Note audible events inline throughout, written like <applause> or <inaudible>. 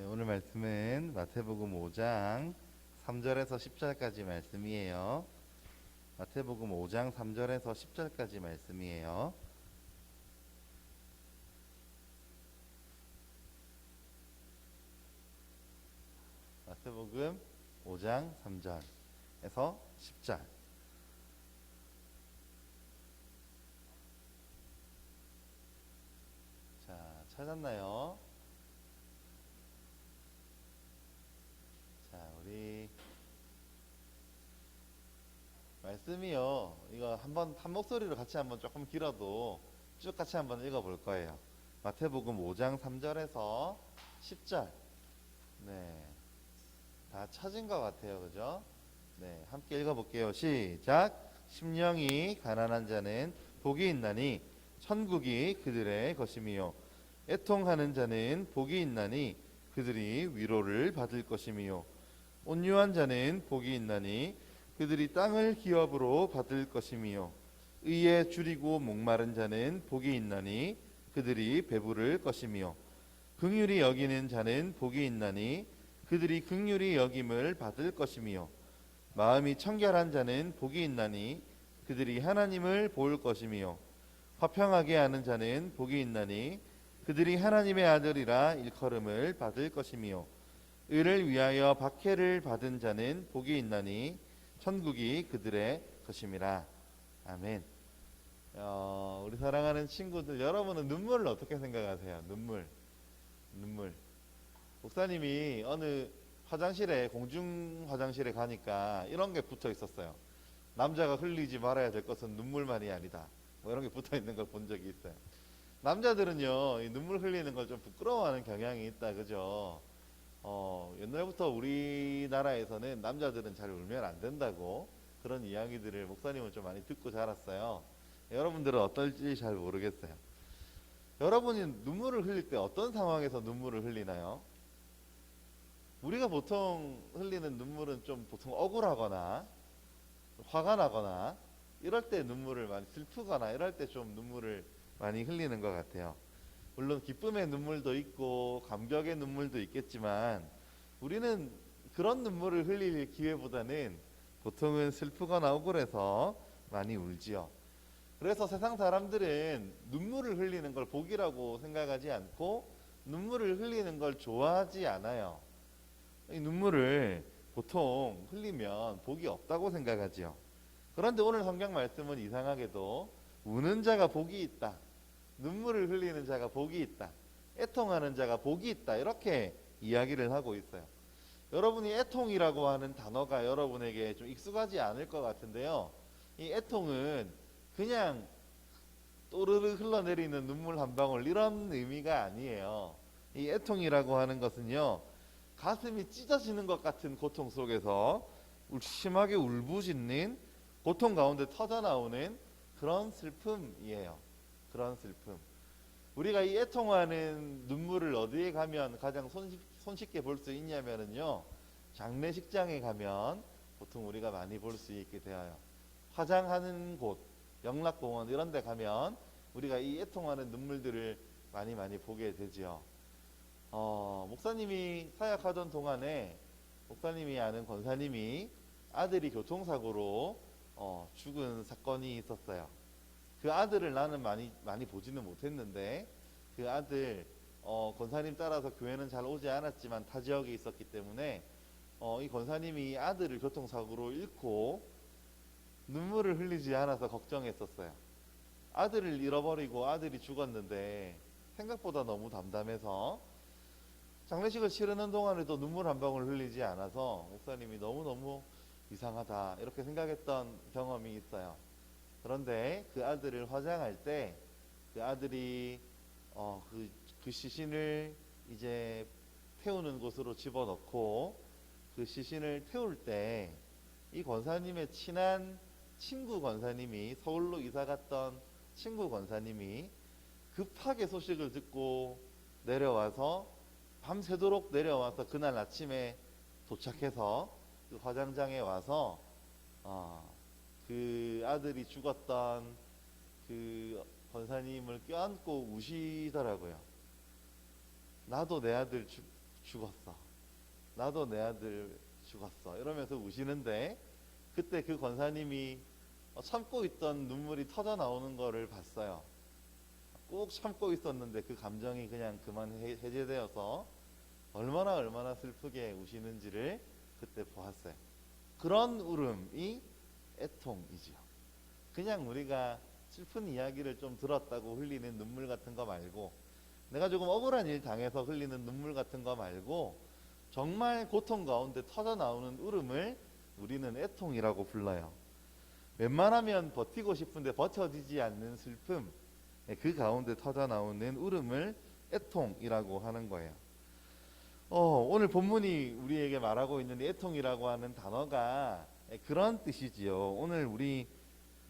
네, 오늘 말씀은 마태복음 5장 3절에서 10절까지 말씀이에요. 마태복음 5장 3절에서 10절까지 말씀이에요. 마태복음 5장 3절에서 10절. 자, 찾았나요? 자, 우리 말씀이요. 이거 한번 한 목소리로 같이 한번 조금 길어도 쭉 같이 한번 읽어 볼 거예요. 마태복음 5장 3절에서 10절. 네. 다 찾은 것 같아요. 그죠? 네. 함께 읽어 볼게요. 시작. 심령이 가난한 자는 복이 있나니 천국이 그들의 것임이요. 애통하는 자는 복이 있나니 그들이 위로를 받을 것임이요. 온유한 자는 복이 있나니 그들이 땅을 기업으로 받을 것임이요. 의에 줄이고 목마른 자는 복이 있나니 그들이 배부를 것임이요. 긍휼히 여기는 자는 복이 있나니 그들이 긍휼히 여김을 받을 것임이요. 마음이 청결한 자는 복이 있나니 그들이 하나님을 볼 것임이요. 화평하게 하는 자는 복이 있나니 그들이 하나님의 아들이라 일컬음을 받을 것임이요. 의를 위하여 박해를 받은 자는 복이 있나니 천국이 그들의 것임이라. 아멘. 어, 우리 사랑하는 친구들, 여러분은 눈물을 어떻게 생각하세요? 눈물, 눈물. 목사님이 어느 화장실에 공중 화장실에 가니까 이런 게 붙어 있었어요. 남자가 흘리지 말아야 될 것은 눈물만이 아니다. 뭐 이런 게 붙어 있는 걸 본 적이 있어요. 남자들은요, 이 눈물 흘리는 걸 좀 부끄러워하는 경향이 있다, 그죠? 어, 옛날부터 우리나라에서는 남자들은 잘 울면 안 된다고 그런 이야기들을 목사님은 좀 많이 듣고 자랐어요. 여러분들은 어떨지 잘 모르겠어요. 여러분이 눈물을 흘릴 때 어떤 상황에서 눈물을 흘리나요? 우리가 보통 흘리는 눈물은 좀 보통 억울하거나 화가 나거나 이럴 때 눈물을 많이 슬프거나 이럴 때 좀 눈물을 많이 흘리는 것 같아요. 물론 기쁨의 눈물도 있고 감격의 눈물도 있겠지만 우리는 그런 눈물을 흘릴 기회보다는 보통은 슬프거나 억울해서 많이 울지요. 그래서 세상 사람들은 눈물을 흘리는 걸 복이라고 생각하지 않고 눈물을 흘리는 걸 좋아하지 않아요. 이 눈물을 보통 흘리면 복이 없다고 생각하지요. 그런데 오늘 성경 말씀은 이상하게도 우는 자가 복이 있다. 눈물을 흘리는 자가 복이 있다. 애통하는 자가 복이 있다. 이렇게 이야기를 하고 있어요. 여러분이 애통이라고 하는 단어가 여러분에게 좀 익숙하지 않을 것 같은데요. 이 애통은 그냥 또르르 흘러내리는 눈물 한 방울 이런 의미가 아니에요. 이 애통이라고 하는 것은요. 가슴이 찢어지는 것 같은 고통 속에서 심하게 울부짖는 고통 가운데 터져 나오는 그런 슬픔이에요. 그런 슬픔. 우리가 이 애통하는 눈물을 어디에 가면 가장 손쉽, 손쉽게 볼 수 있냐면은요. 장례식장에 가면 보통 우리가 많이 볼 수 있게 되어요. 화장하는 곳, 영락공원 이런 데 가면 우리가 이 애통하는 눈물들을 많이 많이 보게 되지요. 어, 목사님이 사역하던 동안에 목사님이 아는 권사님이 아들이 교통사고로 어, 죽은 사건이 있었어요. 그 아들을 나는 많이 많이 보지는 못했는데 그 아들 어, 권사님 따라서 교회는 잘 오지 않았지만 타 지역에 있었기 때문에 어, 이 권사님이 아들을 교통사고로 잃고 눈물을 흘리지 않아서 걱정했었어요. 아들을 잃어버리고 아들이 죽었는데 생각보다 너무 담담해서 장례식을 치르는 동안에도 눈물 한 방울 흘리지 않아서 목사님이 너무너무 이상하다 이렇게 생각했던 경험이 있어요. 그런데 그 아들을 화장할 때 그 아들이 어, 그, 그 시신을 이제 태우는 곳으로 집어넣고 그 시신을 태울 때 이 권사님의 친한 친구 권사님이 서울로 이사 갔던 친구 권사님이 급하게 소식을 듣고 내려와서 밤새도록 내려와서 그날 아침에 도착해서 그 화장장에 와서 어, 그 아들이 죽었던 그 권사님을 껴안고 우시더라고요. 나도 내 아들 죽, 죽었어. 나도 내 아들 죽었어. 이러면서 우시는데 그때 그 권사님이 어, 참고 있던 눈물이 터져 나오는 거를 봤어요. 꾹 참고 있었는데 그 감정이 그냥 그만 해- 해제되어서 얼마나 얼마나 슬프게 우시는지를 그때 보았어요. 그런 울음이 애통이지요. 그냥 우리가 슬픈 이야기를 좀 들었다고 흘리는 눈물 같은 거 말고 내가 조금 억울한 일 당해서 흘리는 눈물 같은 거 말고 정말 고통 가운데 터져 나오는 울음을 우리는 애통이라고 불러요. 웬만하면 버티고 싶은데 버텨지지 않는 슬픔, 예, 그 가운데 터져 나오는 울음을 애통이라고 하는 거예요. 어, 오늘 본문이 우리에게 말하고 있는 애통이라고 하는 단어가 예, 그런 뜻이지요. 오늘 우리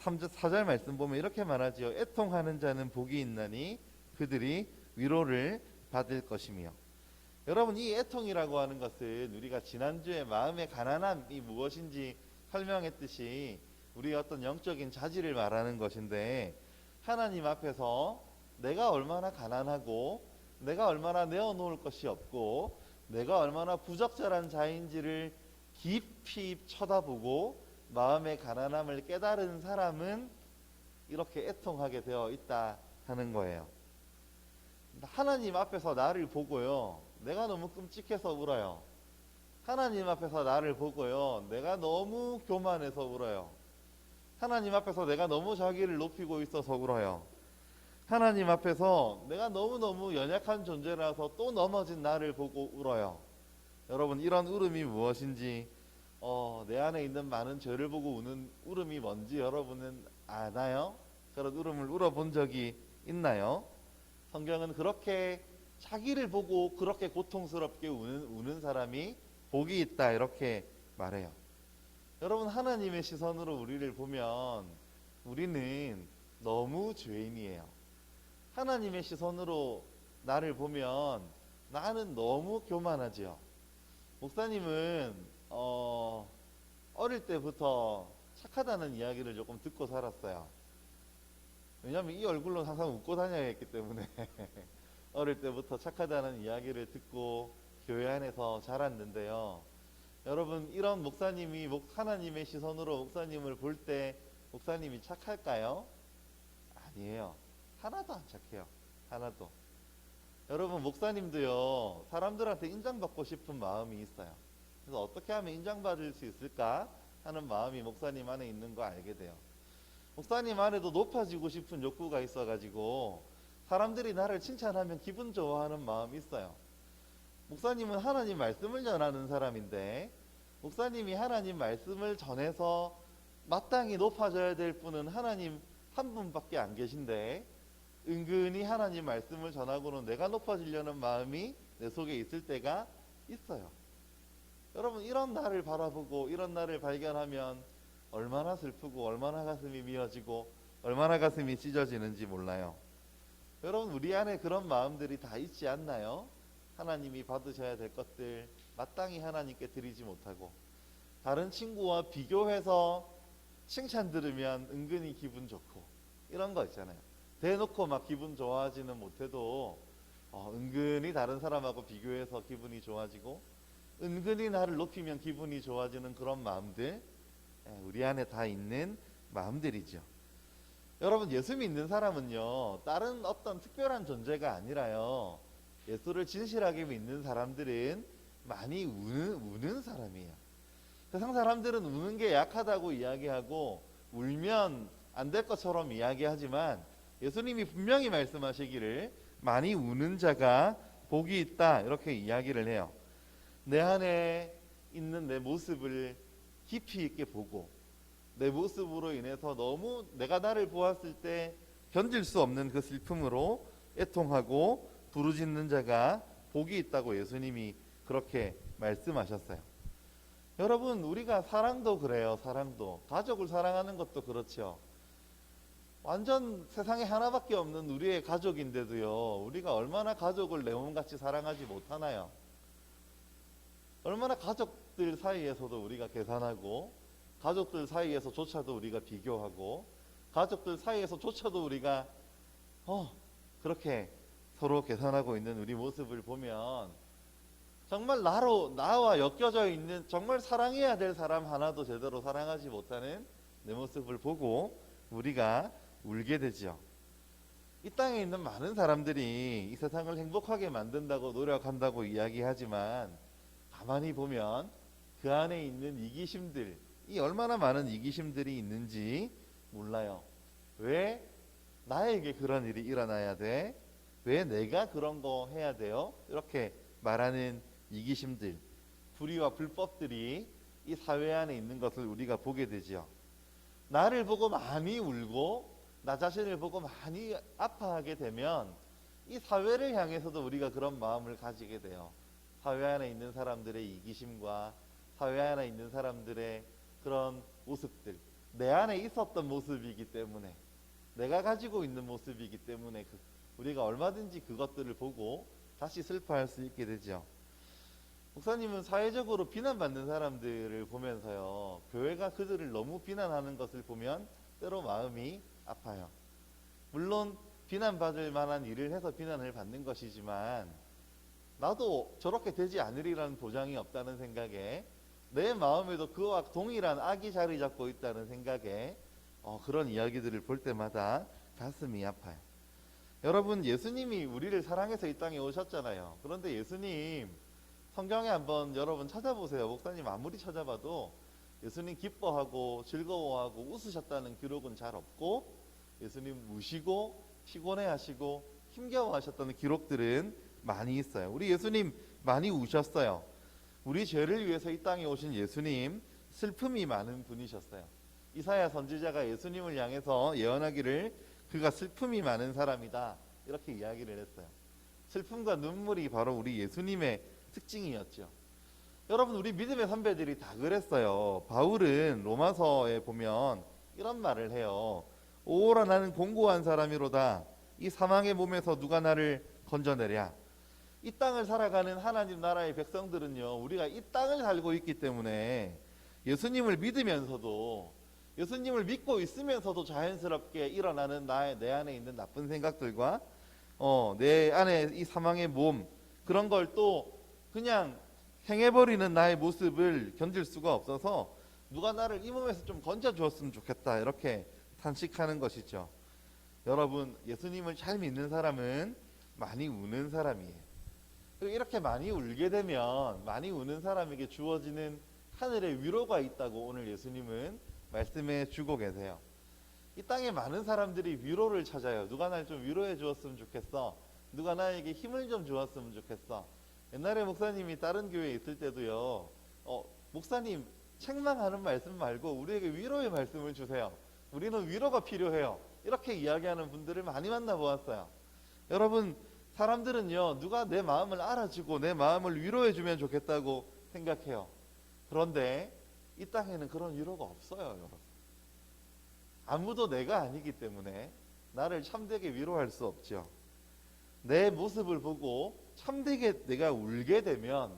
3절, 4절 말씀 보면 이렇게 말하지요. 애통하는 자는 복이 있나니 그들이 위로를 받을 것이며. 여러분 이 애통이라고 하는 것은 우리가 지난주에 마음의 가난함이 무엇인지 설명했듯이 우리의 어떤 영적인 자질을 말하는 것인데 하나님 앞에서 내가 얼마나 가난하고 내가 얼마나 내어놓을 것이 없고 내가 얼마나 부적절한 자인지를 깊이 쳐다보고 마음의 가난함을 깨달은 사람은 이렇게 애통하게 되어 있다 하는 거예요. 하나님 앞에서 나를 보고요. 내가 너무 끔찍해서 울어요. 하나님 앞에서 나를 보고요. 내가 너무 교만해서 울어요. 하나님 앞에서 내가 너무 자기를 높이고 있어서 울어요. 하나님 앞에서 내가 너무너무 연약한 존재라서 또 넘어진 나를 보고 울어요. 여러분 이런 울음이 무엇인지 어, 내 안에 있는 많은 죄를 보고 우는 울음이 뭔지 여러분은 아나요? 그런 울음을 울어본 적이 있나요? 성경은 그렇게 자기를 보고 그렇게 고통스럽게 우는, 우는 사람이 복이 있다 이렇게 말해요. 여러분 하나님의 시선으로 우리를 보면 우리는 너무 죄인이에요. 하나님의 시선으로 나를 보면 나는 너무 교만하지요. 목사님은 어, 어릴 때부터 착하다는 이야기를 조금 듣고 살았어요. 왜냐하면 이 얼굴로 항상 웃고 다녀야 했기 때문에 <laughs> 어릴 때부터 착하다는 이야기를 듣고 교회 안에서 자랐는데요. 여러분 이런 목사님이 목- 하나님의 시선으로 목사님을 볼 때 목사님이 착할까요? 아니에요. 하나도 안 착해요. 하나도. 여러분 목사님도요 사람들한테 인정받고 싶은 마음이 있어요. 그래서 어떻게 하면 인정받을 수 있을까 하는 마음이 목사님 안에 있는 거 알게 돼요. 목사님 안에도 높아지고 싶은 욕구가 있어가지고 사람들이 나를 칭찬하면 기분 좋아하는 마음이 있어요. 목사님은 하나님 말씀을 전하는 사람인데 목사님이 하나님 말씀을 전해서 마땅히 높아져야 될 분은 하나님 한 분밖에 안 계신데 은근히 하나님 말씀을 전하고는 내가 높아지려는 마음이 내 속에 있을 때가 있어요. 여러분 이런 나를 바라보고 이런 나를 발견하면 얼마나 슬프고 얼마나 가슴이 미어지고 얼마나 가슴이 찢어지는지 몰라요. 여러분 우리 안에 그런 마음들이 다 있지 않나요? 하나님이 받으셔야 될 것들 마땅히 하나님께 드리지 못하고 다른 친구와 비교해서 칭찬 들으면 은근히 기분 좋고 이런 거 있잖아요. 대놓고 막 기분 좋아하지는 못해도 어, 은근히 다른 사람하고 비교해서 기분이 좋아지고 은근히 나를 높이면 기분이 좋아지는 그런 마음들 예, 우리 안에 다 있는 마음들이죠. 여러분 예수 믿는 사람은요 다른 어떤 특별한 존재가 아니라요 예수를 진실하게 믿는 사람들은 많이 우는, 우는 사람이에요. 세상 사람들은 우는 게 약하다고 이야기하고 울면 안 될 것처럼 이야기하지만 예수님이 분명히 말씀하시기를 많이 우는 자가 복이 있다 이렇게 이야기를 해요. 내 안에 있는 내 모습을 깊이 있게 보고 내 모습으로 인해서 너무 내가 나를 보았을 때 견딜 수 없는 그 슬픔으로 애통하고 부르짖는 자가 복이 있다고 예수님이 그렇게 말씀하셨어요. 여러분 우리가 사랑도 그래요. 사랑도 가족을 사랑하는 것도 그렇죠. 완전 세상에 하나밖에 없는 우리의 가족인데도요. 우리가 얼마나 가족을 내 몸같이 사랑하지 못하나요? 얼마나 가족들 사이에서도 우리가 계산하고 가족들 사이에서조차도 우리가 비교하고 가족들 사이에서조차도 우리가 어 그렇게 서로 계산하고 있는 우리 모습을 보면 정말 나로 나와 엮여져 있는 정말 사랑해야 될 사람 하나도 제대로 사랑하지 못하는 내 모습을 보고 우리가 울게 되지요. 이 땅에 있는 많은 사람들이 이 세상을 행복하게 만든다고 노력한다고 이야기하지만 가만히 보면 그 안에 있는 이기심들, 이 얼마나 많은 이기심들이 있는지 몰라요. 왜 나에게 그런 일이 일어나야 돼? 왜 내가 그런 거 해야 돼요? 이렇게 말하는 이기심들, 불의와 불법들이 이 사회 안에 있는 것을 우리가 보게 되지요. 나를 보고 많이 울고 나 자신을 보고 많이 아파하게 되면 이 사회를 향해서도 우리가 그런 마음을 가지게 돼요. 사회 안에 있는 사람들의 이기심과 사회 안에 있는 사람들의 그런 모습들, 내 안에 있었던 모습이기 때문에 내가 가지고 있는 모습이기 때문에 그- 우리가 얼마든지 그것들을 보고 다시 슬퍼할 수 있게 되죠. 목사님은 사회적으로 비난받는 사람들을 보면서요, 교회가 그들을 너무 비난하는 것을 보면 때로 마음이 아파요. 물론 비난받을 만한 일을 해서 비난을 받는 것이지만 나도 저렇게 되지 않으리라는 보장이 없다는 생각에 내 마음에도 그와 동일한 악이 자리 잡고 있다는 생각에 어, 그런 이야기들을 볼 때마다 가슴이 아파요. 여러분 예수님이 우리를 사랑해서 이 땅에 오셨잖아요. 그런데 예수님 성경에 한번 여러분 찾아보세요. 목사님 아무리 찾아봐도 예수님 기뻐하고 즐거워하고 웃으셨다는 기록은 잘 없고 예수님 우시고 피곤해 하시고 힘겨워 하셨다는 기록들은 많이 있어요. 우리 예수님 많이 우셨어요. 우리 죄를 위해서 이 땅에 오신 예수님 슬픔이 많은 분이셨어요. 이사야 선지자가 예수님을 향해서 예언하기를 그가 슬픔이 많은 사람이다 이렇게 이야기를 했어요. 슬픔과 눈물이 바로 우리 예수님의 특징이었죠. 여러분 우리 믿음의 선배들이 다 그랬어요. 바울은 로마서에 보면 이런 말을 해요. 오라 나는 공고한 사람이로다. 이 사망의 몸에서 누가 나를 건져내랴. 이 땅을 살아가는 하나님 나라의 백성들은요. 우리가 이 땅을 살고 있기 때문에 예수님을 믿으면서도 예수님을 믿고 있으면서도 자연스럽게 일어나는 나의 내 안에 있는 나쁜 생각들과 어, 내 안에 이 사망의 몸 그런 걸 또 그냥 행해버리는 나의 모습을 견딜 수가 없어서 누가 나를 이 몸에서 좀 건져 주었으면 좋겠다 이렇게 탄식하는 것이죠. 여러분 예수님을 잘 믿는 사람은 많이 우는 사람이에요. 이렇게 많이 울게 되면 많이 우는 사람에게 주어지는 하늘의 위로가 있다고 오늘 예수님은 말씀해 주고 계세요. 이 땅에 많은 사람들이 위로를 찾아요. 누가 날 좀 위로해 주었으면 좋겠어. 누가 나에게 힘을 좀 주었으면 좋겠어. 옛날에 목사님이 다른 교회에 있을 때도요. 어, 목사님 책망하는 말씀 말고 우리에게 위로의 말씀을 주세요. 우리는 위로가 필요해요. 이렇게 이야기하는 분들을 많이 만나 보았어요. 여러분 사람들은요 누가 내 마음을 알아주고 내 마음을 위로해 주면 좋겠다고 생각해요. 그런데 이 땅에는 그런 위로가 없어요, 여러분. 아무도 내가 아니기 때문에 나를 참되게 위로할 수 없죠. 내 모습을 보고 참되게 내가 울게 되면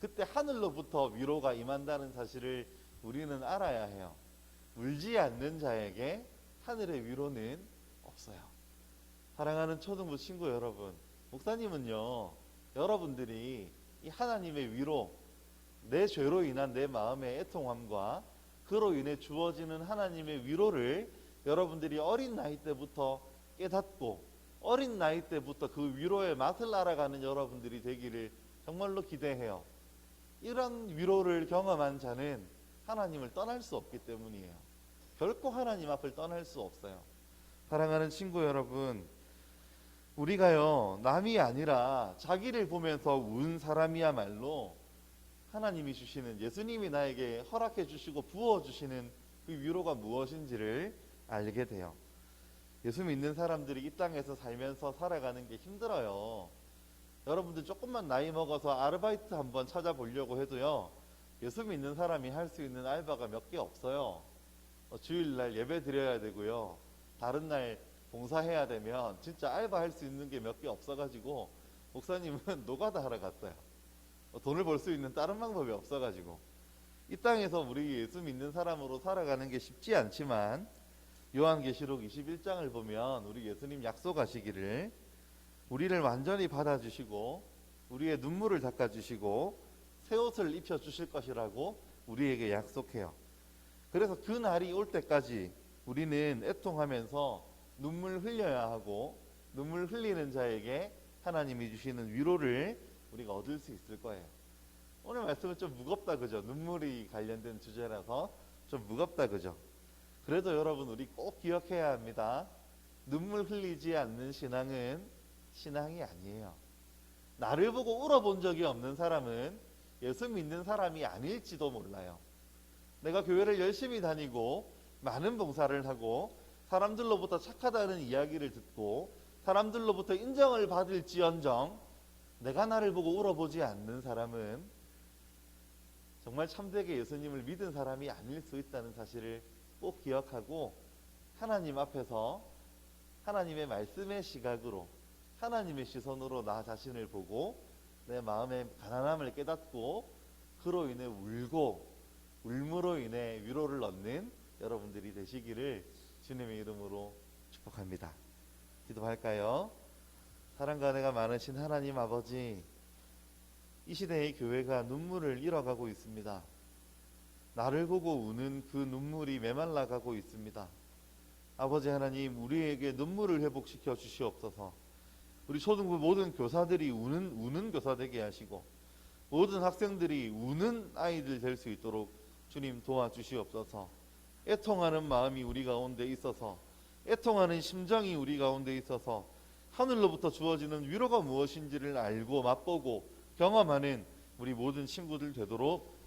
그때 하늘로부터 위로가 임한다는 사실을 우리는 알아야 해요. 울지 않는 자에게 하늘의 위로는 없어요. 사랑하는 초등부 친구 여러분, 목사님은요, 여러분들이 이 하나님의 위로, 내 죄로 인한 내 마음의 애통함과 그로 인해 주어지는 하나님의 위로를 여러분들이 어린 나이 때부터 깨닫고 어린 나이 때부터 그 위로의 맛을 알아가는 여러분들이 되기를 정말로 기대해요. 이런 위로를 경험한 자는 하나님을 떠날 수 없기 때문이에요. 결코 하나님 앞을 떠날 수 없어요. 사랑하는 친구 여러분, 우리가요, 남이 아니라 자기를 보면서 운 사람이야말로 하나님이 주시는 예수님이 나에게 허락해 주시고 부어 주시는 그 위로가 무엇인지를 알게 돼요. 예수 믿는 사람들이 이 땅에서 살면서 살아가는 게 힘들어요. 여러분들 조금만 나이 먹어서 아르바이트 한번 찾아보려고 해도요. 예수 믿는 사람이 할 수 있는 알바가 몇 개 없어요. 어, 주일날 예배 드려야 되고요. 다른 날 봉사해야 되면 진짜 알바 할 수 있는 게 몇 개 없어가지고 목사님은 <laughs> 노가다 하러 갔어요. 어, 돈을 벌 수 있는 다른 방법이 없어가지고 이 땅에서 우리 예수 믿는 사람으로 살아가는 게 쉽지 않지만 요한계시록 21장을 보면 우리 예수님 약속하시기를 우리를 완전히 받아주시고 우리의 눈물을 닦아주시고 새 옷을 입혀주실 것이라고 우리에게 약속해요. 그래서 그 날이 올 때까지 우리는 애통하면서 눈물 흘려야 하고 눈물 흘리는 자에게 하나님이 주시는 위로를 우리가 얻을 수 있을 거예요. 오늘 말씀은 좀 무겁다 그죠? 눈물이 관련된 주제라서 좀 무겁다 그죠? 그래도 여러분 우리 꼭 기억해야 합니다. 눈물 흘리지 않는 신앙은 신앙이 아니에요. 나를 보고 울어본 적이 없는 사람은 예수 믿는 사람이 아닐지도 몰라요. 내가 교회를 열심히 다니고 많은 봉사를 하고 사람들로부터 착하다는 이야기를 듣고 사람들로부터 인정을 받을지언정 내가 나를 보고 울어보지 않는 사람은 정말 참되게 예수님을 믿은 사람이 아닐 수 있다는 사실을 꼭 기억하고 하나님 앞에서 하나님의 말씀의 시각으로 하나님의 시선으로 나 자신을 보고 내 마음의 가난함을 깨닫고 그로 인해 울고 울므로 인해 위로를 얻는 여러분들이 되시기를 주님의 이름으로 축복합니다. 기도할까요? 사랑과 은혜가 많으신 하나님 아버지 이 시대의 교회가 눈물을 잃어가고 있습니다. 나를 보고 우는 그 눈물이 메말라 가고 있습니다. 아버지 하나님 우리에게 눈물을 회복시켜 주시옵소서. 우리 초등부 모든 교사들이 우는 우는 교사 되게 하시고 모든 학생들이 우는 아이들 될 수 있도록 주님 도와주시옵소서. 애통하는 마음이 우리 가운데 있어서 애통하는 심정이 우리 가운데 있어서 하늘로부터 주어지는 위로가 무엇인지를 알고 맛보고 경험하는 우리 모든 친구들 되도록